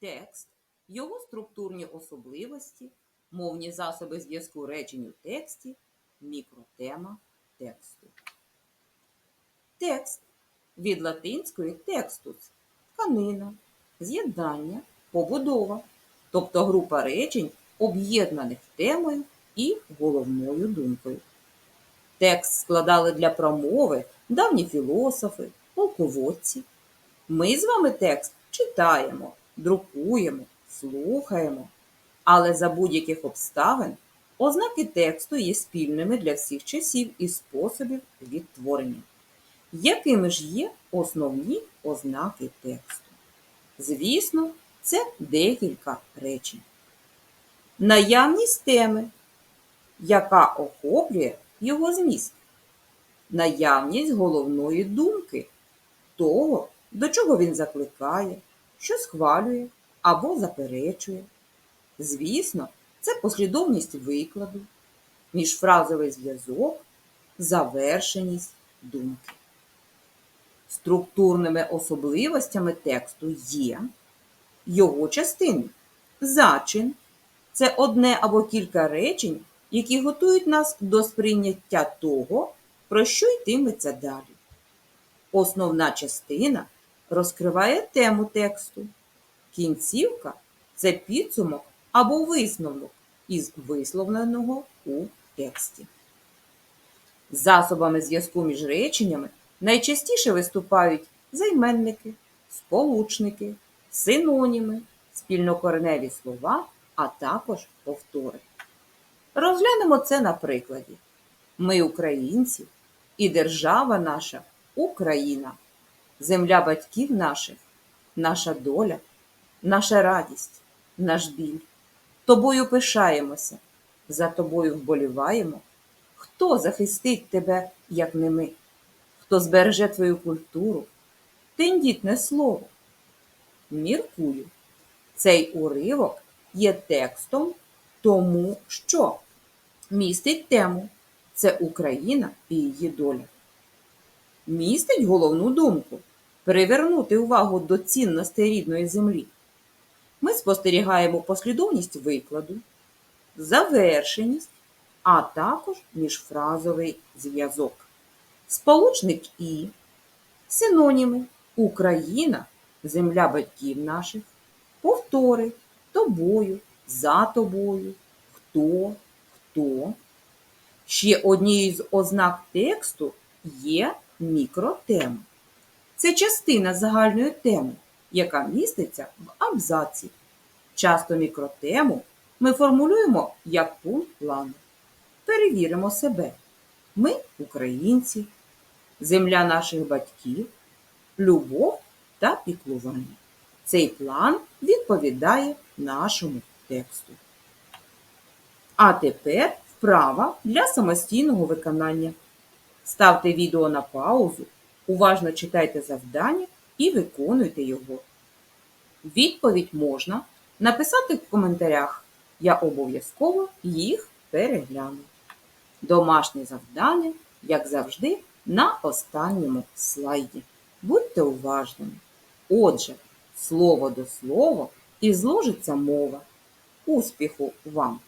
Текст, його структурні особливості, мовні засоби зв'язку речень у тексті, мікротема тексту. Текст від латинської текстус тканина, з'єднання, побудова, тобто група речень, об'єднаних темою і головною думкою. Текст складали для промови давні філософи, полководці. Ми з вами текст читаємо, друкуємо, слухаємо, але за будь-яких обставин ознаки тексту є спільними для всіх часів і способів відтворення. Якими ж є основні ознаки тексту? Звісно, це декілька речень. Наявність теми, яка охоплює його зміст. Наявність головної думки, того, до чого він закликає, що схвалює або заперечує. Звісно, це послідовність викладу, міжфразовий зв'язок, завершеність думки. Структурними особливостями тексту є його частини. Зачин це одне або кілька речень, які готують нас до сприйняття того, про що йтиметься далі. Основна частина розкриває тему тексту. Кінцівка це підсумок або висновок із висловленого у тексті. Засобами зв'язку між реченнями найчастіше виступають займенники, сполучники, синоніми, спільнокореневі слова, а також повтори. Розглянемо це на прикладі. Ми українці, і держава наша Україна, земля батьків наших, наша доля, наша радість, наш біль. Тобою пишаємося, за тобою вболіваємо. Хто захистить тебе, як не ми? Хто збереже твою культуру? Тендітне слово. Міркую. Цей уривок є текстом тому, що містить тему це Україна і її доля. Містить головну думку привернути увагу до цінностей рідної землі. Ми спостерігаємо послідовність викладу, завершеність, а також міжфразовий зв'язок. Сполучник І, синоніми Україна, земля батьків наших, повтори тобою, за тобою, хто, хто. Ще однією з ознак тексту є мікротема. Це частина загальної теми, яка міститься в абзаці. Часто мікротему ми формулюємо як пункт плану. Перевіримо себе. Ми українці, земля наших батьків, любов та піклування. Цей план відповідає нашому тексту. А тепер вправа для самостійного виконання. Ставте відео на паузу, уважно читайте завдання і виконуйте його. Відповідь можна написати в коментарях. Я обов'язково їх перегляну. Домашнє завдання, як завжди, на останньому слайді. Будьте уважними. Отже, слово до слова і зложиться мова. Успіху вам!